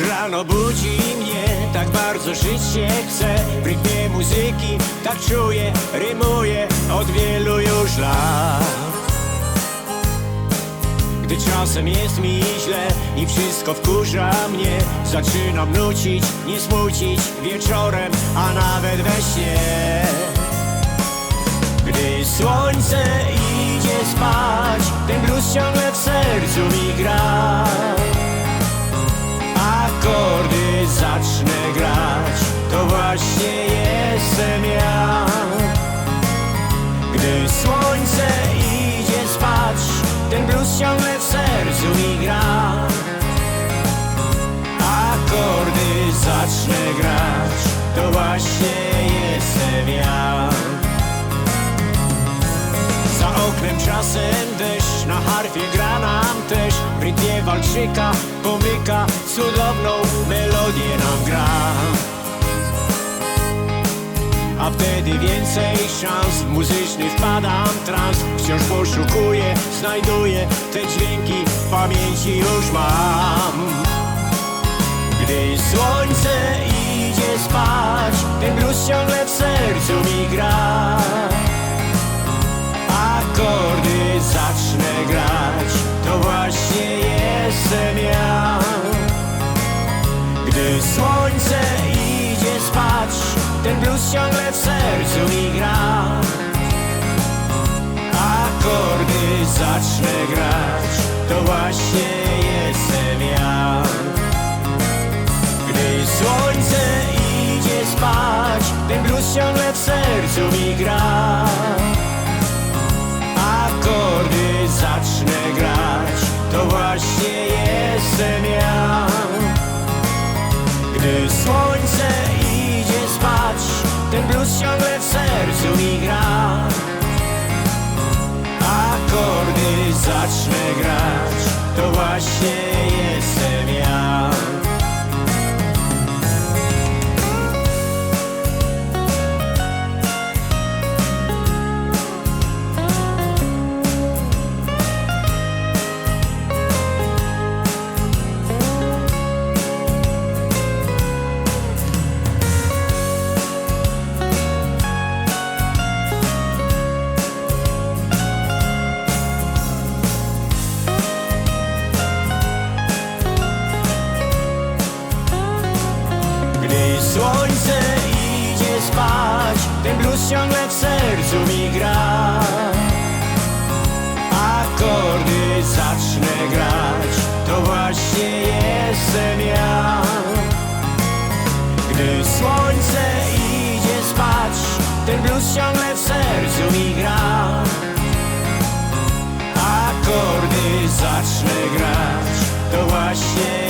już rano budzi mnie Tak bardzo żyć się chce. W rytmie muzyki tak czuję Rymuję od wielu już lat. Gdy czasem jest mi źle i wszystko wkurza mnie Zaczynam nucić, nie smucić wieczorem, a nawet we śnie. Gdy słońce idzie spać, ten blues ciągle w sercu mi gra właśnie jestem ja. Gdy słońce idzie spać Ten blues ciągle w sercu mi gra. Akordy zacznę grać To właśnie jestem ja. Za oknem czasem deszcz Na harfie gra nam też. W rytmie walczyka pomyka Cudowną melodię nam gra a wtedy więcej szans W muzyczny wpadam trans Wciąż poszukuję, znajduję Te dźwięki w pamięci już mam. Gdy słońce idzie spać Ten blues ciągle w sercu mi gra. Akordy zacznę grać To właśnie jestem ja. Gdy słońce idzie spać Ten blues ciągle w sercu mi gra. Akordy zacznę grać To właśnie jestem ja. Gdy słońce idzie spać Ten blues ciągle w sercu mi gra. Akordy zacznę grać To właśnie jestem ja. Gdy słońce Zacznę grać To właśnie jestem serce idzie spać. Ten blues ciągle w sercu mi gra. Akordy zacznę grać. To właśnie jestem ja. Gdy słońce idzie spać Ten blues ciągle w sercu mi gra. Akordy zacznę grać. To właśnie